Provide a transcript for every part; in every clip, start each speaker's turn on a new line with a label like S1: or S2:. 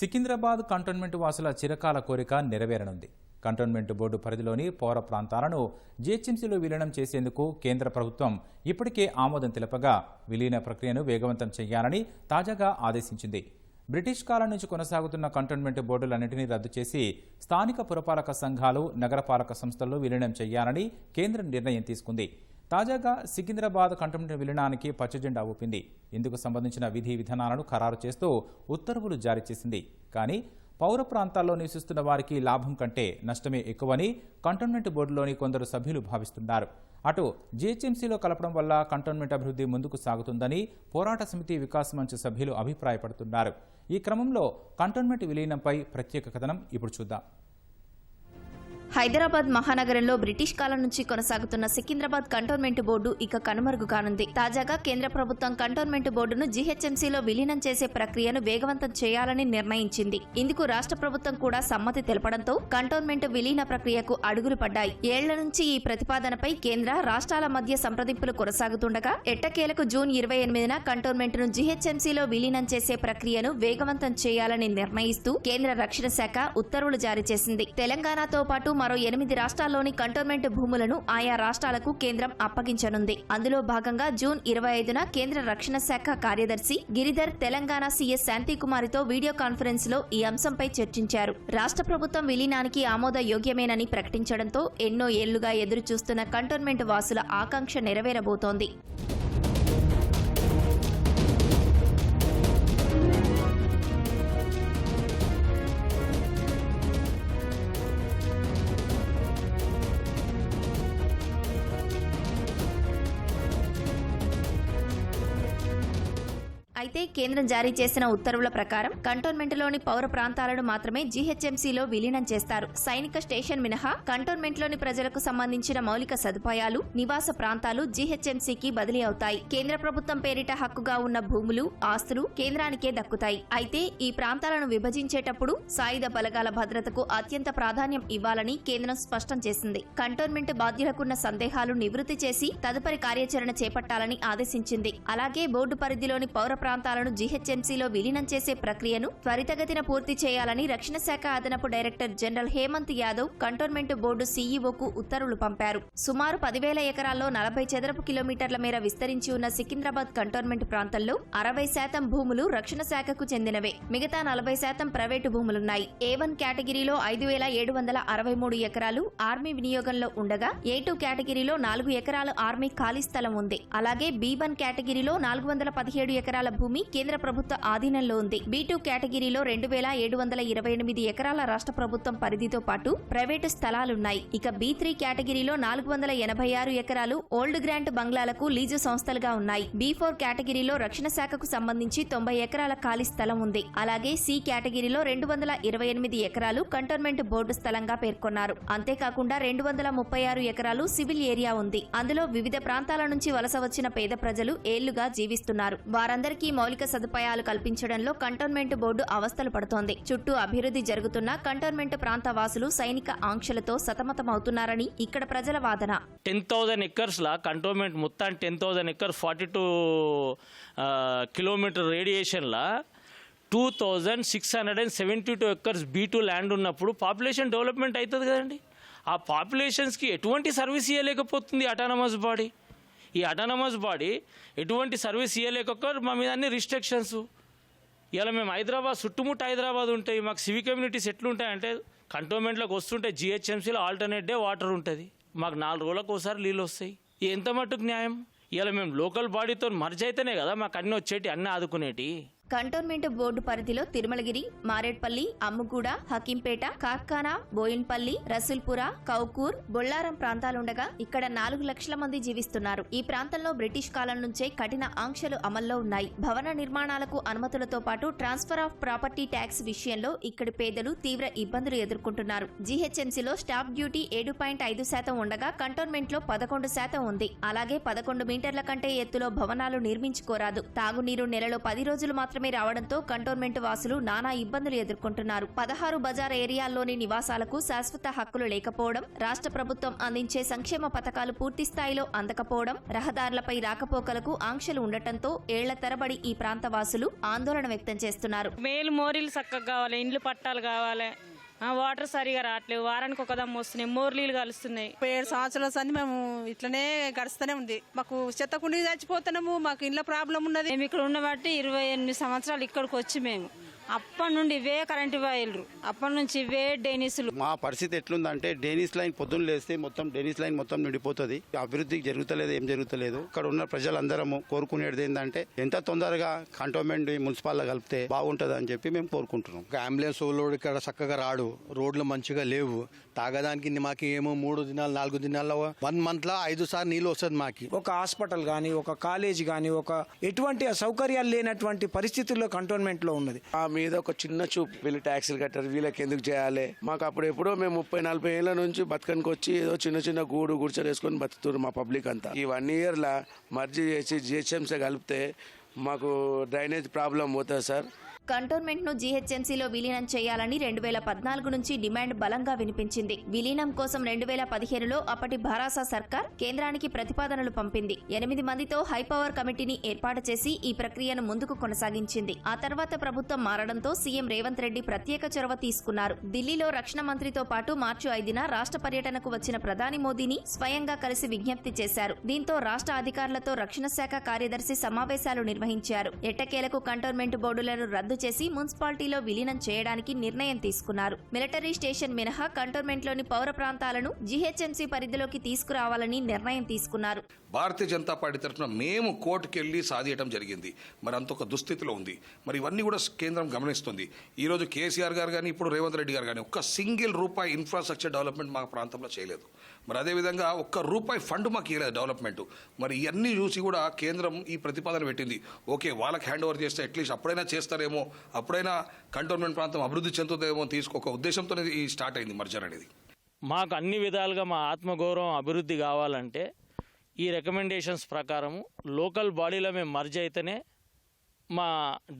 S1: Secunderabad cantonment వాసుల చిరకాల కోరిక నెరవేరనుంది. కంటోన్మెంట్ బోర్డు పరిధిలోని పౌర ప్రాంతాలను జిహెచ్ఎంసీలో విలీనం చేసేందుకు కేంద్ర ప్రభుత్వం ఇప్పటికే ఆమోదం తెలపగా విలీన ప్రక్రియను వేగవంతం చేయాలని తాజాగా ఆదేశించింది. బ్రిటిష్ కాలం నుంచి కొనసాగుతున్న కంటోన్మెంట్ బోర్డులన్నింటినీ రద్దు చేసి స్థానిక పురపాలక సంఘాలు నగరపాలక సంస్థల్లో విలీనం చేయాలని కేంద్రం నిర్ణయం తీసుకుంది. తాజాగా సికింద్రాబాద్ కంటోన్మెంట్ విలీనానికి పచ్చజెండా ఊపింది. ఇందుకు సంబంధించిన విధి విధానాలను ఖరారు చేస్తూ ఉత్తర్వులు జారీ చేసింది. కానీ పౌర ప్రాంతాల్లో నివసిస్తున్న వారికి లాభం కంటే నష్టమే ఎక్కువని కంటోన్మెంట్ బోర్డులోని కొందరు సభ్యులు భావిస్తున్నారు. అటు జీహెచ్ఎంసీలో కలపడం వల్ల కంటోన్మెంట్ అభివృద్ధి ముందుకు సాగుతుందని పోరాట సమితి వికాస్ మంచ్ సభ్యులు అభిప్రాయపడుతున్నారు. ఈ క్రమంలో కంటోన్మెంట్ విలీనంపై ప్రత్యేక కథనం ఇప్పుడు చూద్దాం.
S2: హైదరాబాద్ మహానగరంలో బ్రిటిష్ కాలం నుంచి కొనసాగుతున్న సికింద్రాబాద్ కంటోన్మెంట్ బోర్డు ఇక కనుమరుగు కానుంది తాజాగా కేంద్ర ప్రభుత్వం కంటోన్మెంట్ బోర్డును జీహెచ్ఎంసీలో విలీనం చేసే ప్రక్రియను వేగవంతం చేయాలని నిర్ణయించింది. ఇందుకు రాష్ట్ర ప్రభుత్వం కూడా సమ్మతి తెలపడంతో కంటోన్మెంట్ విలీన ప్రక్రియకు అడుగులు పడ్డాయి. ఏళ్ళ నుంచి ఈ ప్రతిపాదనపై కేంద్ర రాష్ట్రాల మధ్య సంప్రదింపులు కొనసాగుతుండగా ఎట్టకేలకు జూన్ ఇరవై ఎనిమిదిన కంటోన్మెంట్ను జీహెచ్ఎంసీలో విలీనం చేసే ప్రక్రియను వేగవంతం చేయాలని నిర్ణయిస్తూ కేంద్ర రక్షణ శాఖ ఉత్తర్వులు జారీ చేసింది. తెలంగాణతో పాటు మరో ఎనిమిది రాష్ట్రాల్లోని కంటోన్మెంట్ భూములను ఆయా రాష్ట్రాలకు కేంద్రం అప్పగించనుంది. అందులో భాగంగా జూన్ ఇరవై ఐదున కేంద్ర రక్షణ శాఖ కార్యదర్శి గిరిధర్ తెలంగాణ సీఎస్ శాంతికుమారితో వీడియో కాన్ఫరెన్స్లో ఈ అంశంపై చర్చించారు. రాష్ట్ర ప్రభుత్వం విలీనానికి ఆమోద యోగ్యమేనని ప్రకటించడంతో ఎన్నో ఏళ్ళుగా ఎదురుచూస్తున్న కంటోన్మెంట్ వాసుల ఆకాంక్ష నెరవేరబోతోంది. అయితే కేంద్రం జారీ చేసిన ఉత్తర్వుల ప్రకారం కంటోన్మెంట్లోని పౌర ప్రాంతాలను మాత్రమే జీహెచ్ఎంసీలో విలీనం చేస్తారు. సైనిక స్టేషన్ మినహా కంటోన్మెంట్లోని ప్రజలకు సంబంధించిన మౌలిక సదుపాయాలు నివాస ప్రాంతాలు జీహెచ్ఎంసీకి బదిలీ అవుతాయి. కేంద్ర ప్రభుత్వం పేరిట హక్కుగా ఉన్న భూములు ఆస్తులు కేంద్రానికే దక్కుతాయి. అయితే ఈ ప్రాంతాలను విభజించేటప్పుడు సాయుధ బలగాల భద్రతకు అత్యంత ప్రాధాన్యం ఇవ్వాలని కేంద్రం స్పష్టం చేసింది. కంటోన్మెంట్ బాధ్యులకున్న సందేహాలు నివృత్తి చేసి తదుపరి కార్యాచరణ చేపట్టాలని ఆదేశించింది. అలాగే బోర్డు పరిధిలోని పౌర ప్రాంతాలను జీహెచ్ఎంసీలో విలీనం చేసే ప్రక్రియను త్వరితగతిన పూర్తి చేయాలని రక్షణ శాఖ అదనపు director general Hemant Yadav cantonment board సీఈఓకు ఉత్తర్వులు పంపారు. సుమారు పదివేల ఎకరాల్లో నలభై చదరపు కిలోమీటర్ల మేర విస్తరించి ఉన్న సికింద్రాబాద్ కంటోన్మెంట్ ప్రాంతంలో అరవై శాతం భూములు రక్షణ శాఖకు చెందినవే. మిగతా నలభై శాతం ప్రైవేటు భూములున్నాయి. ఏ వన్ కేటగిరీలో ఐదు వేల ఏడు వందల అరవై మూడు ఎకరాలు ఆర్మీ వినియోగంలో ఉండగా ఏ టూ కేటగిరీలో నాలుగు ఎకరాల ఆర్మీ ఖాళీ స్థలం ఉంది. అలాగే బి వన్ కేటగిరీలో నాలుగు వందల పదిహేడు ఎకరాల భూమి కేంద్ర ప్రభుత్వ ఆధీనంలో ఉంది. బి టూ కేటగిరీలో రెండు వేల ఏడు వందల ఇరవై ఎనిమిది ఎకరాల రాష్ట్ర ప్రభుత్వం పరిధితో పాటు ప్రైవేటు స్థలాలున్నాయి. ఇక బి త్రీ కేటగిరీలో నాలుగు వందల ఎనభై ఆరు ఎకరాలు ఓల్డ్ గ్రాంట్ బంగ్లాలకు లీజు సంస్థలుగా ఉన్నాయి. బి ఫోర్ కేటగిరీలో రక్షణ శాఖకు సంబంధించి తొంభై ఎకరాల ఖాళీ స్థలం ఉంది. అలాగే సి కేటగిరీలో రెండు వందల ఇరవై ఎనిమిది ఎకరాలు కంటోన్మెంట్ బోర్డు స్థలంగా పేర్కొన్నారు. అంతేకాకుండా రెండు వందల ముప్పై ఆరు ఎకరాలు సివిల్ ఏరియా ఉంది. అందులో వివిధ ప్రాంతాల నుంచి వలస వచ్చిన పేద ప్రజలు ఏళ్ళుగా జీవిస్తున్నారు. వారందరికీ మౌలిక సదుపాయాలు కల్పించడంలో కంటోన్మెంట్ బోర్డు అవస్థలు పడుతోంది. చుట్టూ అభివృద్ధి జరుగుతున్న కంటోన్మెంట్ ప్రాంత వాసులు సైనిక ఆంక్షలతో సతమతమవుతున్నారని ఇక్కడ ప్రజల వాదన.
S3: టెన్ థౌజండ్ ఎకర్స్లా కంటోన్మెంట్ మొత్తం ten thousand acres forty two kilometre రేడియేషన్లా two thousand six hundred and seventy two acres B two land ఉన్నప్పుడు పాపులేషన్ డెవలప్మెంట్ అవుతుంది కదండి. ఆ పాపులేషన్స్కి ఎటువంటి సర్వీస్ ఇవ్వలేకపోతుంది అటానమస్ బాడీ. ఈ అటానమస్ బాడీ ఎటువంటి సర్వీస్ ఇవ్వలేక మా మీద అన్ని రిస్ట్రిక్షన్స్ ఇలా మేము హైదరాబాద్ చుట్టుముట్టు హైదరాబాద్ ఉంటాయి. మాకు సివిక్ కమ్యూనిటీస్ ఎట్లుంటాయంటే కంటోన్మెంట్లోకి వస్తుంటే జిహెచ్ఎంసీలో ఆల్టర్నేట్ డే వాటర్ ఉంటుంది. మాకు నాలుగు రోజులకు ఒకసారి నీళ్ళు వస్తాయి. ఎంత మట్టుకు న్యాయం? ఇలా మేము లోకల్ బాడీతో మర్జ్ అయితేనే కదా మాకు అన్ని వచ్చేటి అన్నీ ఆదుకునేటి.
S2: కంటోన్మెంట్ బోర్డు పరిధిలో తిరుమలగిరి మారేడ్పల్లి అమ్ముగూడ హకీంపేట కార్ఖానా బోయిన్పల్లి రసూల్పుర కౌకూర్ బొల్లారం ప్రాంతాలుండగా ఇక్కడ నాలుగు లక్షల మంది జీవిస్తున్నారు. ఈ ప్రాంతంలో బ్రిటిష్ కాలం నుంచే కఠిన ఆంక్షలు అమల్లో ఉన్నాయి. భవన నిర్మాణాలకు అనుమతులతో పాటు ట్రాన్స్ఫర్ ఆఫ్ ప్రాపర్టీ ట్యాక్స్ విషయంలో ఇక్కడి పేదలు తీవ్ర ఇబ్బందులు ఎదుర్కొంటున్నారు. జీహెచ్ఎంసీలో స్టాఫ్ డ్యూటీ ఏడు పాయింట్ ఐదు శాతం ఉండగా కంటోన్మెంట్లో పదకొండు శాతం ఉంది. అలాగే పదకొండు మీటర్ల కంటే ఎత్తులో భవనాలు నిర్మించుకోరాదు. తాగునీరు నెలలో పది రోజులు మాత్రమే మాత్రమే రావడంతో కంటోన్మెంట్ వాసులు నానా ఇబ్బందులు ఎదుర్కొంటున్నారు. పదహారు బజార్ ఏరియాల్లోని నివాసాలకు శాశ్వత హక్కులు లేకపోవడం రాష్ట్ర ప్రభుత్వం అందించే సంక్షేమ పథకాలు పూర్తి స్థాయిలో అందకపోవడం రహదారులపై రాకపోకలకు ఆంక్షలు ఉండటంతో ఏళ్ళ తరబడి ఈ ప్రాంత వాసులు ఆందోళన వ్యక్తం చేస్తున్నారు.
S4: మేలు మోరీలు చక్కగా కావాలి ఇండ్లు పట్టాలు కావాలి. వాటర్ సరిగా రావట్లేవు వారానికి ఒక దమ్ము వస్తున్నాయి. మోర్లీలు కలుస్తున్నాయి.
S5: ఏడు సంవత్సరాల సంది మేము ఇట్లనే గడుస్తూనే ఉంది. మాకు చెత్త కుండి చచ్చిపోతున్నాము. మాకు ఇంట్లో ప్రాబ్లం ఉన్నది.
S4: మేము ఇక్కడ ఉన్నబట్టి ఇరవై ఎనిమిది సంవత్సరాలు ఇక్కడికి వచ్చి మేము. అప్పటి నుండి ఇవే కరెంటు వైర్లు. అప్పటి నుంచి ఇవే డెనిసులు.
S6: మా పరిస్థితి ఎట్లుందంటే డేనిస్ లైన్ పొద్దున్న లేస్తే మొత్తం డేనిస్ లైన్ మొత్తం నిండిపోతుంది. అభివృద్ధి జరుగుతలేదు ఏం జరుగుతలేదు. ఇక్కడ ఉన్న ప్రజలందరము కోరుకునేది ఏంటంటే ఎంత తొందరగా కంటోన్మెంట్ మున్సిపాల్లో కలిపితే బాగుంటుంది అని చెప్పి మేము కోరుకుంటున్నాం.
S7: ఒక అంబులెన్స్ వాళ్ళోడు ఇక్కడ చక్కగా రాడు. రోడ్లు మంచిగా లేవు. తాగడానికి మాకు ఏమో మూడు దినాలు నాలుగు దినాల్లో వన్ మంత్లో ఐదు సార్లు నీళ్ళు వస్తుంది మాకి.
S8: ఒక హాస్పిటల్ కానీ ఒక కాలేజ్ కానీ ఒక ఎటువంటి సౌకర్యాలు లేనటువంటి పరిస్థితుల్లో కంటోన్మెంట్లో ఉన్నది.
S9: ఆ మీద ఒక చిన్న చూపు. వీళ్ళు ట్యాక్సీలు కట్టారు వీళ్ళకి ఎందుకు చేయాలి? మాకు అప్పుడు ఎప్పుడో మేము ముప్పై నలభై ఏళ్ళ నుంచి బతకనికి వచ్చి ఏదో చిన్న చిన్న గూడు గుడిచలు వేసుకొని బతుకుతున్నారు మా పబ్లిక్ అంతా. ఈ వన్ ఇయర్లా మర్జీ చేసి జిహెచ్ఎంసీ కలిపితే మాకు డ్రైనేజ్ ప్రాబ్లం పోతుంది సార్.
S2: కంటోన్మెంట్ను జీహెచ్ఎంసీలో విలీనం చేయాలని రెండు వేల పద్నాలుగు నుంచి డిమాండ్ బలంగా వినిపించింది. విలీనం కోసం రెండు వేల పదిహేనులో అప్పటి భారాసా సర్కార్ కేంద్రానికి ప్రతిపాదనలు పంపింది. ఎనిమిది మందితో హైపవర్ కమిటీని ఏర్పాటు చేసి ఈ ప్రక్రియను ముందుకు కొనసాగించింది. ఆ తర్వాత ప్రభుత్వం మారడంతో సీఎం రేవంత్ రెడ్డి ప్రత్యేక చొరవ తీసుకున్నారు. ఢిల్లీలో రక్షణ మంత్రితో పాటు మార్చి ఐదున రాష్ట్ర పర్యటనకు వచ్చిన ప్రధాని మోదీని స్వయంగా కలిసి విజ్ఞప్తి చేశారు. దీంతో రాష్ట్ర అధికారులతో రక్షణ శాఖ కార్యదర్శి సమావేశాలు నిర్వహించారు. ఎట్టకేలకు కంటోన్మెంట్ బోర్డులను రద్దు చేసి మున్సిపాలిటీలో విలీనం చేయడానికి నిర్ణయం తీసుకున్నారు. మిలిటరీ స్టేషన్ మినహా కంటోన్మెంట్లోని పౌర ప్రాంతాలను జీహెచ్ఎంసీ పరిధిలోకి తీసుకురావాలని నిర్ణయం తీసుకున్నారు.
S10: భారతీయ జనతా పార్టీ తరఫున మేము కోర్టుకెళ్ళి వెళ్ళి సాధించడం జరిగింది. మరి అంత ఒక దుస్థితిలో ఉంది. మరి ఇవన్నీ కూడా కేంద్రం గమనిస్తుంది. ఈరోజు కేసీఆర్ గారు కానీ ఇప్పుడు రేవంత్ రెడ్డి గారు కానీ ఒక్క సింగిల్ రూపాయి ఇన్ఫ్రాస్ట్రక్చర్ డెవలప్మెంట్ మా ప్రాంతంలో చేయలేదు. మరి అదేవిధంగా ఒక్క రూపాయి ఫండ్ మాకు ఇవ్వలేదు డెవలప్మెంట్. మరి ఇవన్నీ చూసి కూడా కేంద్రం ఈ ప్రతిపాదన పెట్టింది. ఓకే వాళ్ళకి హ్యాండ్ ఓవర్ చేస్తే అట్లీస్ట్ అప్పుడైనా చేస్తారేమో అప్పుడైనా కంటోన్మెంట్ ప్రాంతం అభివృద్ధి చెందుతుందేమో అని తీసుకో ఒక ఉద్దేశంతోనే ఈ స్టార్ట్ అయింది మర్జర్ అనేది.
S3: మాకు అన్ని విధాలుగా మా ఆత్మగౌరవం అభివృద్ధి కావాలంటే ఈ రికమెండేషన్స్ ప్రకారం లోకల్ బాడీలో మేము మర్జ్ అయితేనే మా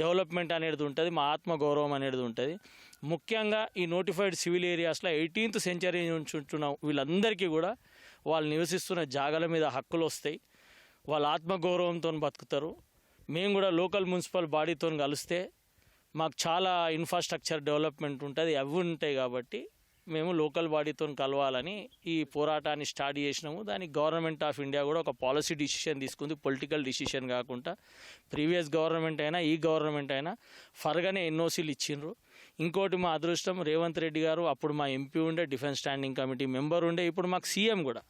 S3: డెవలప్మెంట్ అనేది ఉంటుంది మా ఆత్మగౌరవం అనేది ఉంటుంది. ముఖ్యంగా ఈ నోటిఫైడ్ సివిల్ ఏరియాస్లో ఎయిటీన్త్ సెంచరీ నుంచి ఉంటున్న వీళ్ళందరికీ కూడా వాళ్ళు నివసిస్తున్న జాగాల మీద హక్కులు వస్తాయి. వాళ్ళ ఆత్మగౌరవంతో బతుకుతారు. మేము కూడా లోకల్ మున్సిపల్ బాడీతో కలిస్తే మాకు చాలా ఇన్ఫ్రాస్ట్రక్చర్ డెవలప్మెంట్ ఉంటుంది. అవి ఉంటాయి కాబట్టి మేము లోకల్ బాడీతో కలవాలని ఈ పోరాటాన్ని స్టార్ట్ చేసినాము. దానికి గవర్నమెంట్ ఆఫ్ ఇండియా కూడా ఒక పాలసీ డిసిషన్ తీసుకుంది. పొలిటికల్ డిసిషన్ కాకుండా ప్రీవియస్ గవర్నమెంట్ అయినా ఈ గవర్నమెంట్ అయినా ఫర్గానే ఎన్ఓసీలు ఇచ్చిండ్రు. ఇంకోటి మా అదృష్టం రేవంత్ రెడ్డి గారు అప్పుడు మా ఎంపీ ఉండే డిఫెన్స్ స్టాండింగ్ కమిటీ మెంబర్ ఉండే ఇప్పుడు మాకు సీఎం కూడా.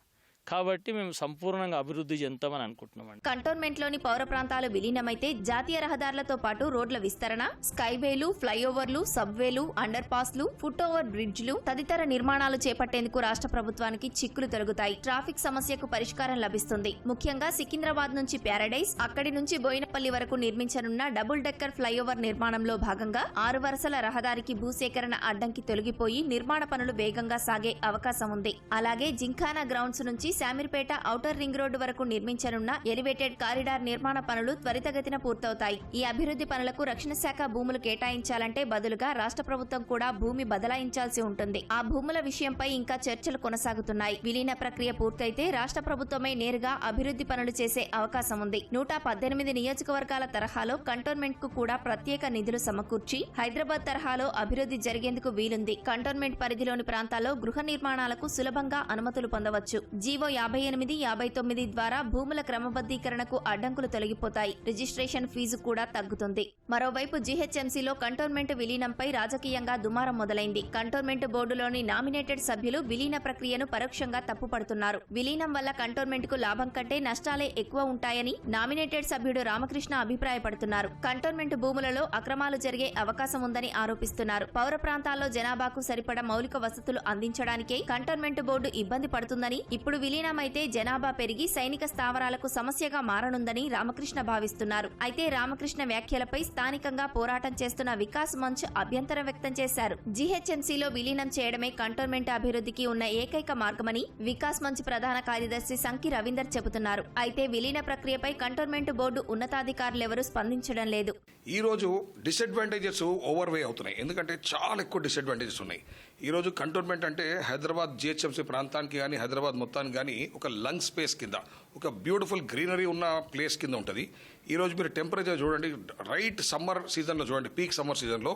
S3: కాబట్టి మేము సంపూర్ణంగా అభివృద్ధి చెందుతామని అనుకుంటున్నామండి.
S2: కంటోన్మెంట్లోని పౌర ప్రాంతాలు విలీనమైతే జాతీయ రహదారులతో పాటు రోడ్ల విస్తరణ స్కైవేలు ఫ్లైఓవర్లు సబ్వేలు అండర్ పాస్లు ఫుట్ ఓవర్ బ్రిడ్జ్లు తదితర నిర్మాణాలు చేపట్టేందుకు రాష్ట్ర ప్రభుత్వానికి చిక్కులు తొలగుతాయి. ట్రాఫిక్ సమస్యకు పరిష్కారం లభిస్తుంది. ముఖ్యంగా సికింద్రాబాద్ నుంచి ప్యారడైజ్ అక్కడి నుంచి బోయినపల్లి వరకు నిర్మించనున్న డబుల్ డెక్కర్ ఫ్లైఓవర్ నిర్మాణంలో భాగంగా ఆరు వరుసల రహదారికి భూసేకరణ అడ్డంకి తొలగిపోయి నిర్మాణ పనులు వేగంగా సాగే అవకాశం ఉంది. అలాగే జింఖానా గ్రౌండ్స్ నుంచి శామీర్పేట ఔటర్ రింగ్ రోడ్డు వరకు నిర్మించనున్న ఎలివేటెడ్ కారిడార్ నిర్మాణ పనులు త్వరితగతిన పూర్తవుతాయి. ఈ అభివృద్ధి పనులకు రక్షణ శాఖ భూములు కేటాయించాలంటే బదులుగా రాష్ట్ర ప్రభుత్వం కూడా భూమి బదలాయించాల్సి ఉంటుంది. ఆ భూముల విషయంపై ఇంకా చర్చలు కొనసాగుతున్నాయి. విలీన ప్రక్రియ పూర్తయితే రాష్ట్ర ప్రభుత్వమే నేరుగా అభివృద్ధి పనులు చేసే అవకాశం ఉంది. నూట పద్దెనిమిది నియోజకవర్గాల తరహాలో కంటోన్మెంట్కు కూడా ప్రత్యేక నిధులు సమకూర్చి హైదరాబాద్ తరహాలో అభివృద్ధి జరిగేందుకు వీలుంది. కంటోన్మెంట్ పరిధిలోని ప్రాంతాల్లో గృహ నిర్మాణాలకు సులభంగా అనుమతులు పొందవచ్చు. జీవో యాభై ఎనిమిది యాభై తొమ్మిది ద్వారా భూముల క్రమబద్ధీకరణకు అడ్డంకులు తొలగిపోతాయి. రిజిస్ట్రేషన్ ఫీజు కూడా తగ్గుతుంది. మరోవైపు జీహెచ్ఎంసీలో కంటోన్మెంట్ విలీనంపై రాజకీయంగా దుమారం మొదలైంది. కంటోన్మెంట్ బోర్డులోని నామినేటెడ్ సభ్యులు విలీన ప్రక్రియను పరోక్షంగా తప్పుపడుతున్నారు. విలీనం వల్ల కంటోన్మెంట్కు లాభం కంటే నష్టాలే ఎక్కువ ఉంటాయని నామినేటెడ్ సభ్యుడు రామకృష్ణ అభిప్రాయపడుతున్నారు. కంటోన్మెంట్ భూములలో అక్రమాలు జరిగే అవకాశం ఉందని ఆరోపిస్తున్నారు. పౌర ప్రాంతాల్లో జనాభాకు సరిపడ మౌలిక వసతులు అందించడానికే కంటోన్మెంట్ బోర్డు ఇబ్బంది పడుతుందని ఇప్పుడు విలీనమైతే జనాభా పెరిగి సైనిక స్థావరాలకు సమస్యగా మారనుందని రామకృష్ణ భావిస్తున్నారు. అయితే రామకృష్ణ వ్యాఖ్యలపై స్థానికంగా పోరాటం చేస్తున్న వికాస్ మంచ్ అభ్యంతరం వ్యక్తం చేశారు. జీహెచ్ఎంసీలో విలీనం చేయడమే కంటోన్మెంట్ అభివృద్ధికి ఉన్న ఏకైక మార్గమని వికాస్ మంచ్ ప్రధాన కార్యదర్శి సంకి రవీందర్ చెబుతున్నారు. అయితే విలీన ప్రక్రియపై కంటోన్మెంట్ బోర్డు ఉన్నతాధికారులెవరూ స్పందించడం లేదు.
S10: ఈరోజు డిసడ్వాంటేజెస్ ఓవర్వే అవుతున్నాయి. ఎందుకంటే చాలా ఎక్కువ డిసడ్వాంటేజెస్ ఉన్నాయి. ఈ రోజు కంటోన్మెంట్ అంటే హైదరాబాద్ జిహెచ్ఎంసీ ప్రాంతానికి కానీ హైదరాబాద్ మొత్తానికి కానీ ఒక లంగ్ స్పేస్ కింద ఒక బ్యూటిఫుల్ గ్రీనరీ ఉన్న ప్లేస్ కింద ఉంటుంది. ఈరోజు మీరు టెంపరేచర్ చూడండి రైట్ సమ్మర్ సీజన్లో చూడండి పీక్ సమ్మర్ సీజన్లో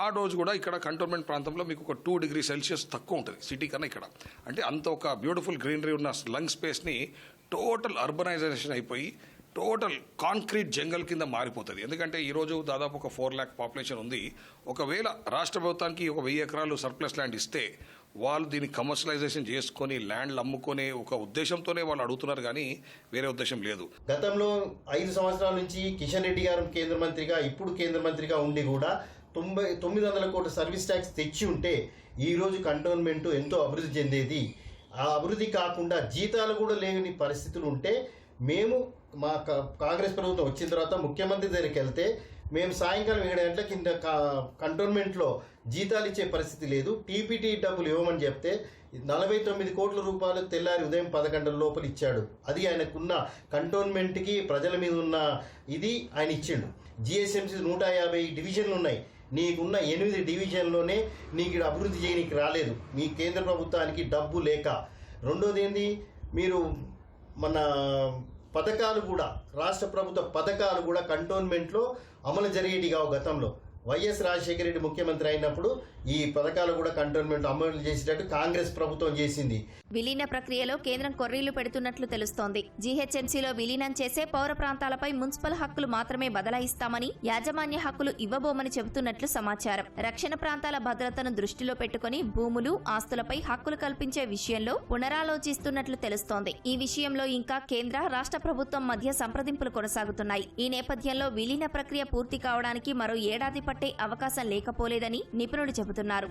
S10: ఆ రోజు కూడా ఇక్కడ కంటోన్మెంట్ ప్రాంతంలో మీకు ఒక టూ డిగ్రీ సెల్సియస్ తక్కువ ఉంటుంది సిటీ కన్నా ఇక్కడ. అంటే అంత ఒక బ్యూటిఫుల్ గ్రీనరీ ఉన్న లంగ్ స్పేస్ని టోటల్ అర్బనైజేషన్ అయిపోయి టోటల్ కాంక్రీట్ జంగల్ కింద మారిపోతుంది. ఎందుకంటే ఈరోజు దాదాపు ఒక ఫోర్ ల్యాక్ పాపులేషన్ ఉంది. ఒకవేళ రాష్ట్ర ప్రభుత్వానికి ఒక వెయ్యి ఎకరాలు సర్ప్లస్ ల్యాండ్ ఇస్తే వాళ్ళు దీన్ని కమర్షియలైజేషన్ చేసుకొని ల్యాండ్లు అమ్ముకునే ఒక ఉద్దేశంతోనే వాళ్ళు అడుగుతున్నారు కానీ వేరే ఉద్దేశం లేదు.
S11: గతంలో ఐదు సంవత్సరాల నుంచి కిషన్ రెడ్డి గారు కేంద్ర మంత్రిగా ఇప్పుడు కేంద్ర మంత్రిగా ఉండి కూడా తొంభై తొమ్మిది వందల కోట్ల సర్వీస్ ట్యాక్స్ తెచ్చి ఉంటే ఈ రోజు కంటోన్మెంట్ ఎంతో అభివృద్ధి చెందేది. ఆ అభివృద్ధి కాకుండా జీతాలు కూడా లేని పరిస్థితులు ఉంటే మేము మా కాంగ్రెస్ ప్రభుత్వం వచ్చిన తర్వాత ముఖ్యమంత్రి దగ్గరికి వెళ్తే మేము సాయంకాలం ఏడు గంటల కింద కంటోన్మెంట్లో జీతాలు ఇచ్చే పరిస్థితి లేదు. టీపీటీ డబ్బులు ఇవ్వమని చెప్తే నలభై తొమ్మిది కోట్ల రూపాయలు తెల్లారి ఉదయం పది లోపల ఇచ్చాడు. అది ఆయనకున్న కంటోన్మెంట్కి ప్రజల మీద ఉన్న ఇది ఆయన ఇచ్చిండు. జిఎస్ఎంసీ నూట యాభై డివిజన్లు ఉన్నాయి. నీకున్న ఎనిమిది డివిజన్లోనే నీకు అభివృద్ధి చేయడానికి రాలేదు. మీ కేంద్ర ప్రభుత్వానికి డబ్బు లేక. రెండోది ఏంది? మీరు మన పథకాలు కూడా రాష్ట్ర ప్రభుత్వ పథకాలు కూడా కంటోన్మెంట్లో అమలు జరిగేటిగా గతంలో. వైఎస్ రాజశేఖర రెడ్డి ముఖ్యమంత్రి అయినప్పుడు ఈ పథకాలు కూడా కంటోన్మెంట్ అమలు చేసేటట్టు కాంగ్రెస్ ప్రభుత్వం చేసింది.
S2: విలీన ప్రక్రియలో కేంద్రం కొర్రీలు పెడుతున్నట్లు తెలుస్తోంది. జీహెచ్ఎంసీలో విలీనం చేసే పౌర ప్రాంతాలపై మున్సిపల్ హక్కులు మాత్రమే బదలాయిస్తామని యాజమాన్య హక్కులు ఇవ్వబోమని చెబుతున్నట్లు సమాచారం. రక్షణ ప్రాంతాల భద్రతను దృష్టిలో పెట్టుకుని భూములు ఆస్తులపై హక్కులు కల్పించే విషయంలో పునరాలోచిస్తున్నట్లు తెలుస్తోంది. ఈ విషయంలో ఇంకా కేంద్ర రాష్ట్ర ప్రభుత్వం మధ్య సంప్రదింపులు కొనసాగుతున్నాయి. ఈ నేపథ్యంలో విలీన ప్రక్రియ పూర్తి కావడానికి మరో ఏడాది పట్టే అవకాశం లేకపోలేదని నిపుణులు చెబుతున్నారు.